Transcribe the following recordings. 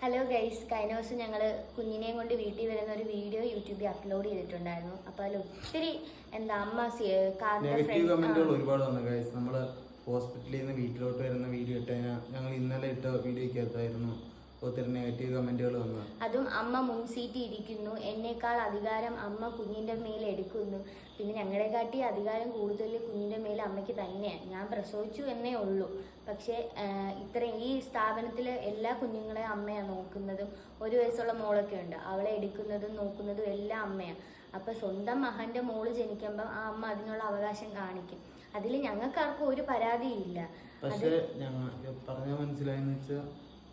Hello guys കഴിഞ്ഞ ദിവസം ഞങ്ങൾ കുഞ്ഞിനെയും കൊണ്ട് വീട്ടിൽ വരുന്ന ഒരു വീഡിയോ യൂട്യൂബിൽ അപ്ലോഡ് ചെയ്തിട്ടുണ്ടായിരുന്നു. അപ്പോൾ അതിൽ ഒത്തിരി എന്താ അമ്മ നെഗറ്റീവ് കമന്റുകൾ ഒരുപാട് വന്നു ഗൈസ് നമ്മൾ ഹോസ്പിറ്റലിൽ നിന്ന് വീട്ടിലോട്ട് വരുന്ന വീഡിയോ ഇട്ടതിനാ ഞങ്ങൾ ഇന്നലെ ഇട്ട വീഡിയോ വീഡിയോയ്ക്കകത്തായിരുന്നു ഒത്തിരി നെഗറ്റീവ് കമന്റുകൾ വന്നത്. അതും അമ്മ മുൻസീറ്റി ഇരിക്കുന്നു. എന്നേക്കാൾ അധികാരം അമ്മ കുഞ്ഞിന്റെ മേൽ എടുക്കുന്നു. പിന്നെ ഞങ്ങളെ കാട്ടി അധികാരം കൂടുതൽ കുഞ്ഞിന്റെ മേൽ അമ്മയ്ക്ക് തന്നെയാണ്. ഞാൻ പ്രസവിച്ചു എന്നേ ഉള്ളൂ. പക്ഷേ ഇത്രയും ഈ സ്ഥാപനത്തിൽ എല്ലാ കുഞ്ഞുങ്ങളെയും അമ്മയാണ് നോക്കുന്നതും. ഒരു വയസ്സുള്ള മോളൊക്കെ ഉണ്ട്. അവളെ എടുക്കുന്നതും നോക്കുന്നതും എല്ലാം അമ്മയാണ് അപ്പൊ സ്വന്തം മഹന്റെ മോൾ ജനിക്കുമ്പോൾ ആ അമ്മ അതിനുള്ള അവകാശം കാണിക്കും. അതിൽ ഞങ്ങൾക്കാർക്കും ഒരു പരാതിയില്ല. പക്ഷേ ഞങ്ങൾ പറഞ്ഞ മനസ്സിലായെന്ന് വെച്ചാൽ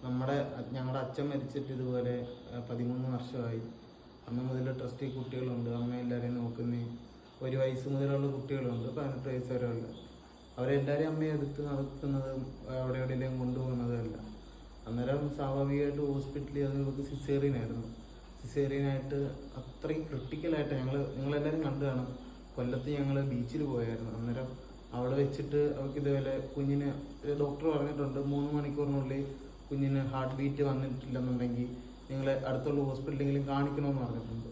നമ്മുടെ ഞങ്ങളുടെ അച്ഛൻ മരിച്ചിട്ട് ഇതുപോലെ പതിമൂന്ന് വർഷമായി. അന്ന് മുതൽ ട്രസ്റ്റി കുട്ടികളുണ്ട്. അമ്മ എല്ലാവരെയും നോക്കുന്ന. ഒരു വയസ്സ് മുതലുള്ള കുട്ടികളുണ്ട്. പതിനെട്ട് വയസ്സ് വരെയുള്ള അവരെല്ലാവരെയും അമ്മയെ എടുത്ത് നടത്തുന്നതും അവിടെ എവിടെയെങ്കിലും കൊണ്ടുപോകുന്നതല്ല അന്നേരം സ്വാഭാവികമായിട്ട് ഹോസ്പിറ്റലിൽ അത് ഇവർക്ക് സിസേറിയനായിരുന്നു സിസേറിയനായിട്ട് അത്രയും ക്രിട്ടിക്കലായിട്ട് ഞങ്ങൾ നിങ്ങളെല്ലാവരും കണ്ടു കാണും. കൊല്ലത്ത് ഞങ്ങൾ ബീച്ചിൽ പോയായിരുന്നു. അന്നേരം അവിടെ വെച്ചിട്ട് അവർക്ക് ഇതുപോലെ കുഞ്ഞിന് ഡോക്ടർ പറഞ്ഞിട്ടുണ്ട് മൂന്ന് മണിക്കൂറിനുള്ളിൽ കുഞ്ഞിന് ഹാർട്ട് ബീറ്റ് വന്നിട്ടില്ലെന്നുണ്ടെങ്കിൽ നിങ്ങൾ അടുത്തുള്ള ഹോസ്പിറ്റലെങ്കിലും കാണിക്കണമെന്ന് പറഞ്ഞിട്ടുണ്ട്.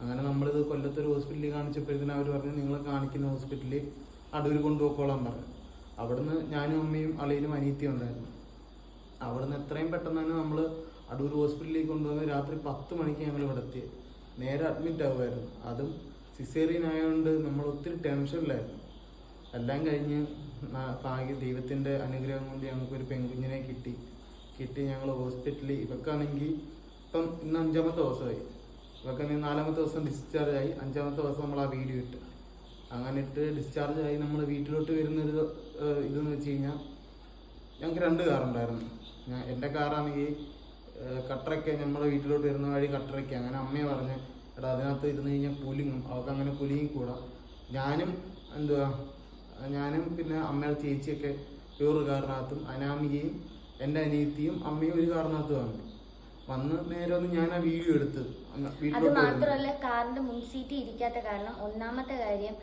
അങ്ങനെ നമ്മളിത് കൊല്ലത്തൊരു ഹോസ്പിറ്റലിൽ കാണിച്ചപ്പോഴത്തേനും അവർ പറഞ്ഞു നിങ്ങളെ കാണിക്കുന്ന ഹോസ്പിറ്റലിൽ അടൂർ കൊണ്ടുപോയിക്കോളാൻ പറഞ്ഞു. അവിടുന്ന് ഞാനും അമ്മയും അളിയിലും അനീത്തിയും ഉണ്ടായിരുന്നു. അവിടുന്ന് എത്രയും പെട്ടെന്ന് തന്നെ നമ്മൾ അടൂർ ഹോസ്പിറ്റലിലേക്ക് കൊണ്ടുവന്ന് രാത്രി പത്ത് മണിക്ക് ഞങ്ങൾ ഇവിടെ എത്തി. നേരെ അഡ്മിറ്റ് ആവുമായിരുന്നു. അതും സിസേറിയൻ ആയതുകൊണ്ട് നമ്മൾ ഒത്തിരി ടെൻഷനിലായിരുന്നു എല്ലാം കഴിഞ്ഞ് ഭാഗ്യ ദൈവത്തിന്റെ അനുഗ്രഹം കൊണ്ട് ഞങ്ങൾക്കൊരു പെൺകുഞ്ഞിനെ കിട്ടി. കിട്ടി ഞങ്ങൾ ഹോസ്പിറ്റലിൽ. ഇവക്കാണെങ്കിൽ ഇപ്പം ഇന്ന് അഞ്ചാമത്തെ ദിവസമായി. ഇവക്കാണെങ്കിൽ നാലാമത്തെ ദിവസം ഡിസ്ചാർജ് ആയി. അഞ്ചാമത്തെ ദിവസം നമ്മൾ ആ വീഡിയോ ഇട്ട് അങ്ങനെ ഇട്ട് ഡിസ്ചാർജ് ആയി നമ്മൾ വീട്ടിലോട്ട് വരുന്നൊരു ഇതെന്ന് വെച്ച് കഴിഞ്ഞാൽ ഞങ്ങൾക്ക് രണ്ട് കാറുണ്ടായിരുന്നു ഞാൻ എന്റെ കാറാണെങ്കിൽ കട്ടറയ്ക്ക് നമ്മുടെ വീട്ടിലോട്ട് വരുന്ന വഴി കട്ടറയ്ക്ക് അങ്ങനെ അമ്മയെ പറഞ്ഞ് എടാ അതിനകത്ത് ഇരുന്ന് കഴിഞ്ഞാൽ കൂലിങ്ങും അവൾക്ക് അങ്ങനെ കൂലിങ്ങി കൂടാ. ഞാനും എന്തുവാ ഞാനും പിന്നെ അമ്മയുടെ ചേച്ചിയൊക്കെ വേറൊരു കാറിനകത്തും അനാമികയും എന്റെ അനിയത്തിയും അമ്മയും ഒരു കാറിനകത്ത് വന്നു. വന്ന് നേരെ ഒന്ന് ഞാൻ ആ വീഡിയോ എടുത്ത് അത് മാത്രമല്ല കാറിന്റെ മുൻസീറ്റ് ഇരിക്കാത്ത കാരണം ഒന്നാമത്തെ കാര്യം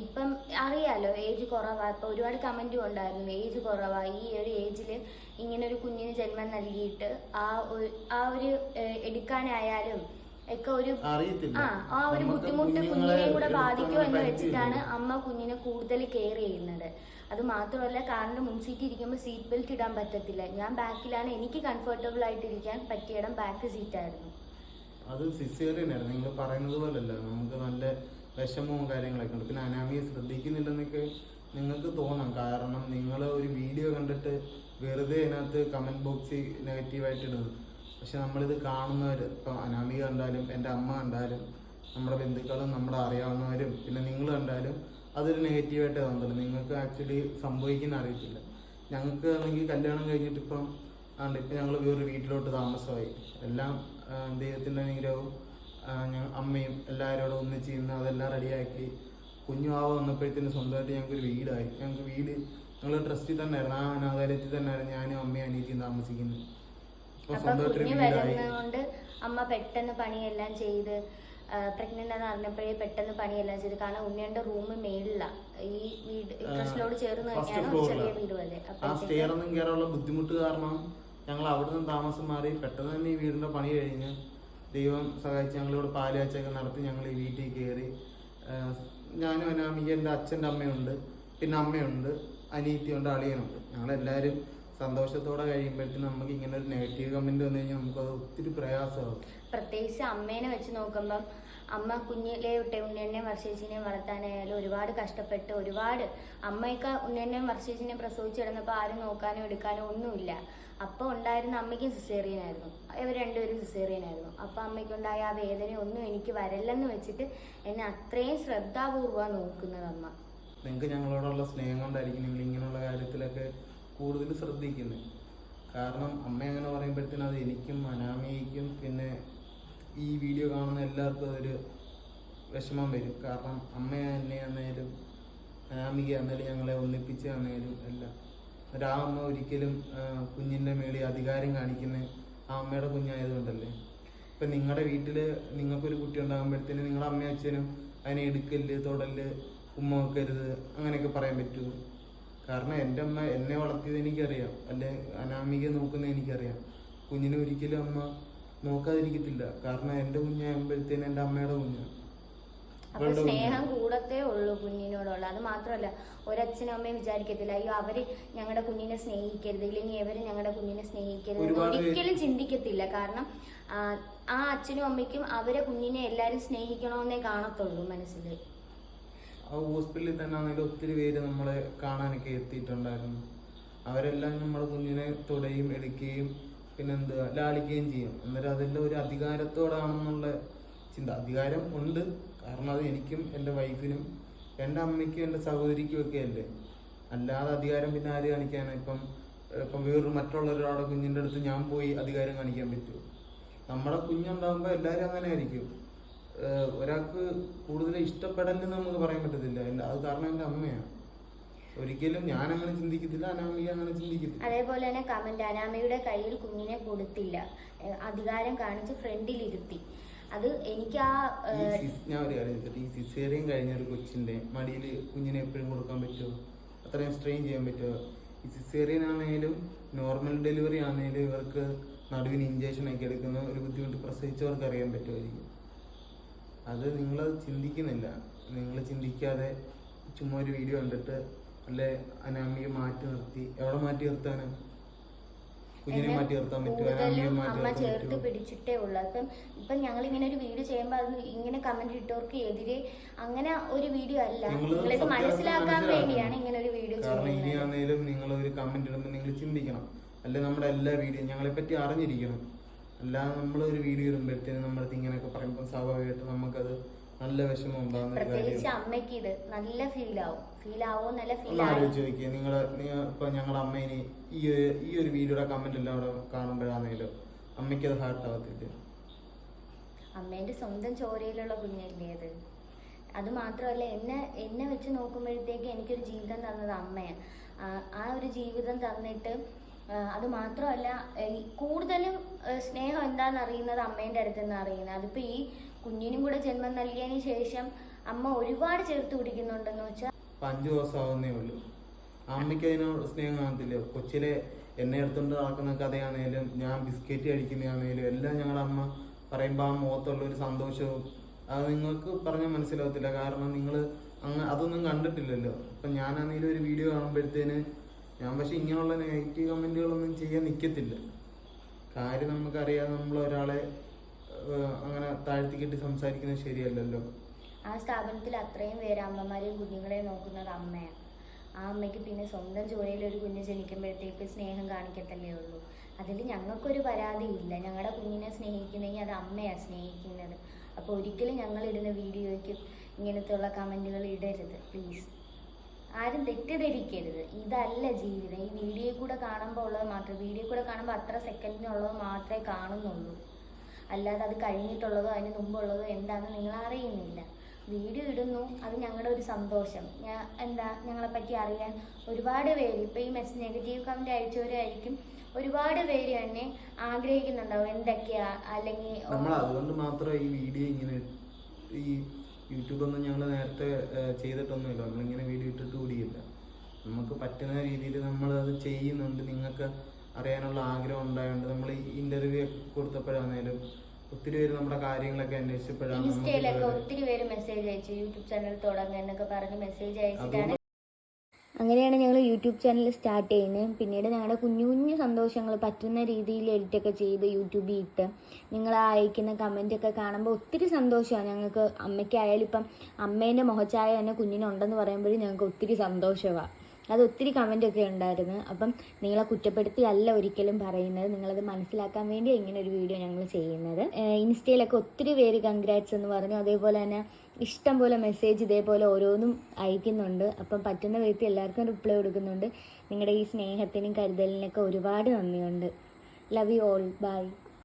ഇപ്പം അറിയാലോ ഏജ് കുറവാ. ഇപ്പൊ ഒരുപാട് കമന്റും ഉണ്ടായിരുന്നു ഏജ് കുറവാ. ഈ ഒരു ഏജിൽ ഇങ്ങനെ ഒരു കുഞ്ഞിന് ജന്മം നൽകിയിട്ട് ആ ഒരു ആ ഒരു എടുക്കാനായാലും ഒക്കെ ഒരു ആ ഒരു ബുദ്ധിമുട്ട് കുഞ്ഞിനെയും കൂടെ ബാധിക്കും എന്ന് വെച്ചിട്ടാണ് അമ്മ കുഞ്ഞിനെ കൂടുതൽ കെയർ ചെയ്യുന്നത്. അത് മാത്രമല്ല കാറിന്റെ മുൻസീറ്റ് ഇരിക്കുമ്പോൾ സീറ്റ് ബെൽറ്റ് ഇടാൻ പറ്റത്തില്ല. ഞാൻ ബാക്കിലാണ് എനിക്ക് കംഫർട്ടബിൾ ആയിട്ട് ഇരിക്കാൻ പറ്റിയടം ബാക്ക് സീറ്റ് ആയിരുന്നു. അത് സിസേറിയൻ ആയിരുന്നു നിങ്ങൾ പറയുന്നത് പോലല്ല. നമുക്ക് നല്ല വിഷമവും കാര്യങ്ങളൊക്കെ ഉണ്ട്. പിന്നെ അനാമിയെ ശ്രദ്ധിക്കുന്നില്ലെന്നൊക്കെ നിങ്ങൾക്ക് തോന്നാം. കാരണം നിങ്ങൾ ഒരു വീഡിയോ കണ്ടിട്ട് വെറുതെ അതിനകത്ത് കമന്റ് ബോക്സിൽ നെഗറ്റീവായിട്ട് ഇടുന്നു പക്ഷെ നമ്മളിത് കാണുന്നവർ ഇപ്പം അനാമിക കണ്ടാലും എന്റെ അമ്മ കണ്ടാലും നമ്മുടെ ബന്ധുക്കളും നമ്മുടെ അറിയാവുന്നവരും പിന്നെ നിങ്ങൾ കണ്ടാലും അതൊരു നെഗറ്റീവായിട്ടേ തോന്നുള്ളൂ നിങ്ങൾക്ക് ആക്ച്വലി സംഭവിക്കുന്ന അറിയത്തില്ല. ഞങ്ങൾക്ക് ആണെങ്കിൽ കല്യാണം കഴിഞ്ഞിട്ട് ഇപ്പം ആണ്ട് ഇപ്പം ഞങ്ങൾ വേറൊരു വീട്ടിലോട്ട് താമസമായി. എല്ലാം ദൈവത്തിന്റെ അനുഗ്രഹവും അമ്മയും എല്ലാവരോടും ഒന്നിച്ച് ഇന്ന് അതെല്ലാം റെഡിയാക്കി കുഞ്ഞു ആവ വന്നപ്പോഴത്തേന് സ്വന്തമായിട്ട് ഞങ്ങൾക്ക് ഒരു വീടായി. ഞങ്ങൾക്ക് വീട് ഞങ്ങൾ ട്രസ്റ്റിൽ തന്നെയായിരുന്നു. ആ അനാഥാലയത്തിൽ തന്നെയായിരുന്നു ഞാനും അമ്മയും അനിയത്തിയും താമസിക്കുന്നത്. അപ്പൊ കുഞ്ഞ് വരുന്നതുകൊണ്ട് അമ്മ പെട്ടെന്ന് പണിയെല്ലാം ചെയ്ത് പ്രഗ്നന്റ് എന്ന് അറിഞ്ഞപ്പോഴേ പെട്ടെന്ന് പണിയെല്ലാം ചെയ്ത്. കാരണം ഉണ്ണിയുടെ റൂം മേളില ഈ വീട് ട്രസ്റ്റിനോട് ചേർന്ന് കഴിഞ്ഞാണ് ചെറിയ വീട് പോലെ കയറാനുള്ള ബുദ്ധിമുട്ട് കാരണം ഞങ്ങൾ അവിടെ നിന്ന് താമസം മാറി പെട്ടെന്ന് തന്നെ ഈ വീടിന്റെ പണി കഴിഞ്ഞ് ദൈവം സഹായിച്ച് ഞങ്ങളിവിടെ പാലുകാച്ചൊക്കെ നടത്തി ഞങ്ങൾ ഈ വീട്ടിൽ കയറി ഞാനും അനാമിക എന്റെ അച്ഛന്റെ അമ്മയുണ്ട് പിന്നെ അമ്മയുണ്ട് അനിയത്തിയുണ്ട് അളിയനുണ്ട്. ഞങ്ങളെല്ലാവരും സന്തോഷത്തോടെ കഴിയുമ്പോഴത്തേക്കും നമുക്ക് ഇങ്ങനെ ഒരു നെഗറ്റീവ് കമന്റ് വന്നു കഴിഞ്ഞാൽ നമുക്ക് അത് ഒത്തിരി പ്രയാസമാകും. പ്രത്യേകിച്ച് അമ്മേനെ വെച്ച് നോക്കുമ്പം അമ്മ കുഞ്ഞിലെ തൊട്ടേ ഉണ്ണിയണ്ണയും വർഷേച്ചിനെയും വളർത്താനായാലും ഒരുപാട് കഷ്ടപ്പെട്ട് ഒരുപാട് അമ്മയൊക്കെ ഉണ്ണിയണ്ണയും വർഷേച്ചിനെയും പ്രസവിച്ച് കിടന്നപ്പോൾ ആരും നോക്കാനോ എടുക്കാനോ ഒന്നുമില്ല. അപ്പോൾ ഉണ്ടായിരുന്ന അമ്മയ്ക്കും സിസേറിയനായിരുന്നു ഇവർ രണ്ടുപേരും സിസേറിയനായിരുന്നു അപ്പോൾ അമ്മയ്ക്കുണ്ടായ ആ വേദന ഒന്നും എനിക്ക് വരല്ലെന്ന് വെച്ചിട്ട് എന്നെ അത്രയും ശ്രദ്ധാപൂർവം നോക്കുന്നത് അമ്മ. നിങ്ങൾക്ക് ഞങ്ങളോടുള്ള സ്നേഹം കൊണ്ടായിരിക്കും നിങ്ങൾ ഇങ്ങനെയുള്ള കാര്യത്തിലൊക്കെ കൂടുതൽ ശ്രദ്ധിക്കുന്നത് കാരണം അമ്മ അങ്ങനെ പറയുമ്പോഴത്തേനും അത് എനിക്കും അനാമയ്ക്കും പിന്നെ ഈ വീഡിയോ കാണുന്ന എല്ലാവർക്കും അതൊരു വിഷമം വരും. കാരണം അമ്മ എന്നെ ആണേലും അനാമിക ആണേലും ഞങ്ങളെ ഒന്നിപ്പിച്ച് ആണേലും എല്ലാം ഒരാ അമ്മ ഒരിക്കലും കുഞ്ഞിന്റെ മേളിൽ അധികാരം കാണിക്കുന്ന ആ അമ്മയുടെ കുഞ്ഞായതുകൊണ്ടല്ലേ. ഇപ്പം നിങ്ങളുടെ വീട്ടിൽ നിങ്ങൾക്കൊരു കുട്ടി ഉണ്ടാകുമ്പോഴത്തേനും നിങ്ങളുടെ അമ്മയും അച്ഛനും അതിനെ എടുക്കൽ തൊടൽ ഉമ്മ വെക്കരുത് അങ്ങനെയൊക്കെ പറയാൻ പറ്റുമോ കാരണം എന്റെ അമ്മ എന്നെ വളർത്തിയത് എനിക്കറിയാം. അല്ലെ അനാമിക നോക്കുന്നത് എനിക്കറിയാം. കുഞ്ഞിനെ ഒരിക്കലും അമ്മ നോക്കാതിരിക്കത്തില്ല. കാരണം എന്റെ കുഞ്ഞാകുമ്പോഴത്തേന് എന്റെ അമ്മയുടെ കുഞ്ഞാണ് അപ്പൊ സ്നേഹം കൂടത്തേ ഉള്ളൂ കുഞ്ഞിനോടുള്ള. അത് മാത്രമല്ല ഒരച്ഛനും അമ്മയും വിചാരിക്കത്തില്ല അയ്യോ അവർ ഞങ്ങളുടെ കുഞ്ഞിനെ സ്നേഹിക്കരുത്. ഇല്ലെങ്കിൽ അവർ ഞങ്ങളുടെ കുഞ്ഞിനെ സ്നേഹിക്കരുത് ഒരിക്കലും ചിന്തിക്കത്തില്ല. കാരണം ആ, ആ അച്ഛനും അമ്മയ്ക്കും അവരെ കുഞ്ഞിനെ എല്ലാരും സ്നേഹിക്കണമെന്നേ കാണത്തുള്ളൂ മനസ്സിൽ ആ ഹോസ്പിറ്റലിൽ തന്നെ ആണെങ്കിൽ ഒത്തിരി പേര് നമ്മളെ കാണാനൊക്കെ എത്തിയിട്ടുണ്ടായിരുന്നു. അവരെല്ലാം നമ്മുടെ കുഞ്ഞിനെ തൊടുകയും എടുക്കുകയും പിന്നെന്താ ലാളിക്കുകയും ചെയ്യും. അന്നേരം അതിന്റെ ഒരു അധികാരത്തോടാണെന്നുള്ള ചിന്ത. അധികാരം ഉണ്ട്. കാരണം അത് എനിക്കും എന്റെ വൈഫിനും എന്റെ അമ്മയ്ക്കും എന്റെ സഹോദരിക്കും ഒക്കെ അല്ലേ. അല്ലാതെ അധികാരം പിന്നെ ആര് കാണിക്കാനാണ് ഇപ്പം ഇപ്പം വേറൊരു മറ്റുള്ള ഒരാളുടെ കുഞ്ഞിന്റെ അടുത്ത് ഞാൻ പോയി അധികാരം കാണിക്കാൻ പറ്റുമോ? നമ്മുടെ കുഞ്ഞുണ്ടാകുമ്പോൾ എല്ലാവരും അങ്ങനെ ആയിരിക്കും. ഒരാൾക്ക് കൂടുതൽ ഇഷ്ടപ്പെടലെന്ന് നമുക്ക് പറയാൻ പറ്റത്തില്ല. അത് കാരണം എന്റെ അമ്മയാണ് ഒരിക്കലും ഞാൻ അങ്ങനെ ചിന്തിക്കത്തില്ല അനാമിക അങ്ങനെ ചിന്തിക്കത്തില്ല. അതേപോലെ തന്നെ കമന്റ് അനാമയുടെ കയ്യിൽ കുഞ്ഞിനെ കൊടുത്തില്ല. അധികാരം കാണിച്ച് ഫ്രണ്ടിൽ ഇരുത്തി അത് എനിക്ക് ആ ഞാൻ ഒരു കാര്യം ഈ സിസേറിയൻ കഴിഞ്ഞ ഒരു കൊച്ചിന്റെ മടിയിൽ കുഞ്ഞിനെ എപ്പോഴും കൊടുക്കാൻ പറ്റുമോ? അത്രയും സ്ട്രെയിൻ ചെയ്യാൻ പറ്റുമോ? ഈ സിസേറിയൻ ആണെങ്കിലും നോർമൽ ഡെലിവറി ആണെങ്കിലും ഇവർക്ക് നടുവിന് ഇഞ്ചക്ഷൻ ഒക്കെ എടുക്കുന്ന ഒരു ബുദ്ധിമുട്ട് പ്രസവിച്ചവർക്ക് അറിയാൻ പറ്റുമായിരിക്കും. അത് നിങ്ങൾ ചിന്തിക്കുന്നില്ല. നിങ്ങൾ ചിന്തിക്കാതെ ചുമ്മാ ഒരു വീഡിയോ കണ്ടിട്ട് അല്ലെ അനാമിയെ മാറ്റി നിർത്തി. എവിടെ മാറ്റി നിർത്താനാ? കുഞ്ഞിനെ മാറ്റി നിർത്താൻ പറ്റും അമ്മ ചേർത്ത് പിടിച്ചിട്ടേ ഉള്ളൂ. അപ്പം ഇപ്പം ഞങ്ങൾ ഇങ്ങനെ ഒരു വീഡിയോ ചെയ്യുമ്പോൾ അത് ഇങ്ങനെ കമന്റ് ഇട്ടവർക്ക് എതിരെ അങ്ങനെ ഒരു വീഡിയോ അല്ല. നിങ്ങൾ ഇത് മനസ്സിലാക്കാൻ വേണ്ടിയാണ് ഇങ്ങനെ ഒരു വീഡിയോ കാരണം ഇനിയാണെങ്കിലും നിങ്ങൾ ഒരു കമന്റ് ഇടുമ്പോൾ നിങ്ങൾ ചിന്തിക്കണം. അല്ലെ നമ്മുടെ എല്ലാ വീഡിയോ ഞങ്ങളെ പറ്റി അറിഞ്ഞിരിക്കണം. അല്ലാതെ നമ്മൾ ഒരു വീഡിയോ ഇടുമ്പോഴത്തേനും നമ്മൾ ഇങ്ങനെയൊക്കെ പറയുമ്പോൾ സ്വാഭാവികമായിട്ട് നമുക്കത് നല്ല വിഷമം ഉണ്ടാകുന്ന പ്രത്യേകിച്ച് അമ്മയ്ക്ക് ഇത് നല്ല ഫീൽ ആവും. ഫീൽ ആവും നല്ല ഫീൽ ആലോചിച്ച് നോക്കിയേ. നിങ്ങൾ ഇപ്പൊ ഞങ്ങളുടെ അമ്മേനെ ഈ ഈ ഒരു വീഡിയോയുടെ കമന്റ് എല്ലാം അവിടെ കാണുമ്പോഴാണേലും അമ്മയ്ക്ക് അത് ഹാർട്ട് ആവത്തില്ല? അമ്മേന്റെ സ്വന്തം ചോരയിലുള്ള കുഞ്ഞല്ലേ അത്. അത് മാത്രമല്ല എന്നെ എന്നെ വെച്ച് നോക്കുമ്പോഴത്തേക്ക് എനിക്കൊരു ജീവിതം തന്നത് അമ്മയാണ് ആ- ഒരു ജീവിതം തന്നിട്ട് അത് മാത്രമല്ല ഈ കൂടുതലും സ്നേഹം എന്താണെന്ന് അറിയുന്നത് അമ്മേന്റെ അടുത്ത് നിന്ന് അറിയുന്നത്. അതിപ്പോൾ ഈ കുഞ്ഞിനും കൂടെ ജന്മം നൽകിയതിന് ശേഷം അമ്മ ഒരുപാട് ചേർത്ത് പിടിക്കുന്നുണ്ടെന്ന് വെച്ചാൽ അഞ്ച് അഞ്ചു ദിവസം ആവുന്നേ ഉള്ളൂ. അമ്മയ്ക്ക് അതിനോട് സ്നേഹം കാണത്തില്ല. കൊച്ചിലെ എന്നെ എടുത്തുകൊണ്ട് നടക്കുന്ന കഥയാണേലും ഞാൻ ബിസ്ക്കറ്റ് കഴിക്കുന്നതാണേലും എല്ലാം ഞങ്ങളുടെ അമ്മ പറയുമ്പോൾ ആ മുഖത്തുള്ള ഒരു സന്തോഷവും അത് നിങ്ങൾക്ക് പറഞ്ഞാൽ മനസ്സിലാവത്തില്ല. കാരണം നിങ്ങൾ അങ്ങ് അതൊന്നും കണ്ടിട്ടില്ലല്ലോ. അപ്പം ഞാനാണെങ്കിലും ഒരു വീഡിയോ കാണുമ്പോഴത്തേന് ഞാൻ പക്ഷെ ഇങ്ങനെയുള്ള നെഗറ്റീവ് കമന്റുകളൊന്നും ചെയ്യാൻ നിൽക്കത്തില്ല കാര്യം നമുക്കറിയാം നമ്മൾ ഒരാളെ അങ്ങനെ താഴ്ത്തിക്കെട്ടി സംസാരിക്കുന്നത് ശരിയല്ലല്ലോ. ആ സ്ഥാപനത്തിൽ അത്രയും പേര് അമ്മമാരെയും കുഞ്ഞുങ്ങളെയും നോക്കുന്നത് അമ്മയാണ്. ആ അമ്മയ്ക്ക് പിന്നെ സ്വന്തം ജോലിയിൽ ഒരു കുഞ്ഞ് ജനിക്കുമ്പോഴത്തേക്ക് സ്നേഹം കാണിക്കത്തല്ലേ ഉള്ളൂ. അതിൽ ഞങ്ങൾക്കൊരു പരാതിയില്ല ഞങ്ങളുടെ കുഞ്ഞിനെ സ്നേഹിക്കുന്നെങ്കിൽ അത് അമ്മയാണ് സ്നേഹിക്കുന്നത്. അപ്പോൾ ഒരിക്കലും ഞങ്ങൾ ഇടുന്ന വീഡിയോയ്ക്ക് ഇങ്ങനത്തെയുള്ള കമന്റുകൾ ഇടരുത്. പ്ലീസ്. ആരും തെറ്റിദ്ധരിക്കരുത്. ഇതല്ല ജീവിതം. ഈ വീഡിയോ കൂടെ കാണുമ്പോൾ ഉള്ളത് മാത്രം വീഡിയോ കൂടെ കാണുമ്പോൾ അത്ര സെക്കൻഡിനുള്ളത് മാത്രമേ കാണുന്നുള്ളൂ. അല്ലാതെ അത് കഴിഞ്ഞിട്ടുള്ളതോ അതിന് മുമ്പുള്ളതോ എന്താണെന്ന് നിങ്ങൾ അറിയുന്നില്ല. വീഡിയോ ഇടുന്നു അത് ഞങ്ങളുടെ ഒരു സന്തോഷം. ഞാൻ എന്താ ഞങ്ങളെ പറ്റി അറിയാൻ ഒരുപാട് പേര് ഇപ്പോൾ ഈ മെസ്സ് നെഗറ്റീവ് കമന്റ് അയച്ചവരായിരിക്കും ഒരുപാട് പേര് തന്നെ ആഗ്രഹിക്കുന്നുണ്ടാവും എന്തൊക്കെയാ അല്ലെങ്കിൽ നമ്മൾ അതുകൊണ്ട് മാത്രം ഈ വീഡിയോ ഇങ്ങനെ ഈ യൂട്യൂബൊന്നും ഞങ്ങൾ നേരത്തെ ചെയ്തിട്ടൊന്നുമില്ല. നമ്മളിങ്ങനെ വീഡിയോ ഇട്ടിട്ട് കൂടിയില്ല. നമുക്ക് പറ്റുന്ന രീതിയിൽ നമ്മൾ അത് ചെയ്യുന്നുണ്ട്. നിങ്ങൾക്ക് അറിയാനുള്ള ആഗ്രഹം ഉണ്ടായതുകൊണ്ട് നമ്മൾ ഈ ഇന്റർവ്യൂ ഒക്കെ കൊടുത്തപ്പോഴാണേലും ഒത്തിരി പേര് നമ്മുടെ കാര്യങ്ങളൊക്കെ അന്വേഷിച്ചപ്പോഴാണ് ഇൻസ്റ്റയിലൊക്കെ ഒത്തിരി പേര് മെസ്സേജ് അയച്ചു. യൂട്യൂബ് ചാനൽ തുടങ്ങുക എന്നൊക്കെ പറഞ്ഞ് മെസ്സേജ് അയച്ചിട്ടാണ് അങ്ങനെയാണ് ഞങ്ങൾ യൂട്യൂബ് ചാനൽ സ്റ്റാർട്ട് ചെയ്യുന്നത്. പിന്നീട് ഞങ്ങളുടെ കുഞ്ഞു കുഞ്ഞു സന്തോഷങ്ങൾ പറ്റുന്ന രീതിയിൽ എഡിറ്റൊക്കെ ചെയ്ത് യൂട്യൂബിൽ ഇട്ട് നിങ്ങൾ അയക്കുന്ന കമന്റൊക്കെ കാണുമ്പോൾ ഒത്തിരി സന്തോഷമാണ് ഞങ്ങൾക്ക് അമ്മയ്ക്കായാലും ഇപ്പം അമ്മേന്റെ മുഖച്ചായ തന്നെ കുഞ്ഞിനുണ്ടെന്ന് പറയുമ്പോഴും ഞങ്ങൾക്ക് ഒത്തിരി സന്തോഷമാണ് അത് ഒത്തിരി കമന്റൊക്കെ ഉണ്ടായിരുന്നു. അപ്പം നിങ്ങളെ കുറ്റപ്പെടുത്തി അല്ല ഒരിക്കലും പറയുന്നത്. നിങ്ങളത് മനസ്സിലാക്കാൻ വേണ്ടി ഇങ്ങനെ ഒരു വീഡിയോ ഞങ്ങൾ ചെയ്യുന്നത്. ഇൻസ്റ്റയിലൊക്കെ ഒത്തിരി പേര് കൺഗ്രാറ്റ്സ് എന്ന് പറഞ്ഞു. അതേപോലെ തന്നെ ഇഷ്ടം പോലെ മെസ്സേജ് ഇതേപോലെ ഓരോന്നും അയക്കുന്നുണ്ട്. അപ്പം പറ്റുന്ന വിധത്തിൽ എല്ലാവർക്കും റിപ്ലൈ കൊടുക്കുന്നുണ്ട്. നിങ്ങളുടെ ഈ സ്നേഹത്തിനും കരുതലിനൊക്കെ ഒരുപാട് നന്ദിയുണ്ട്. Love you all by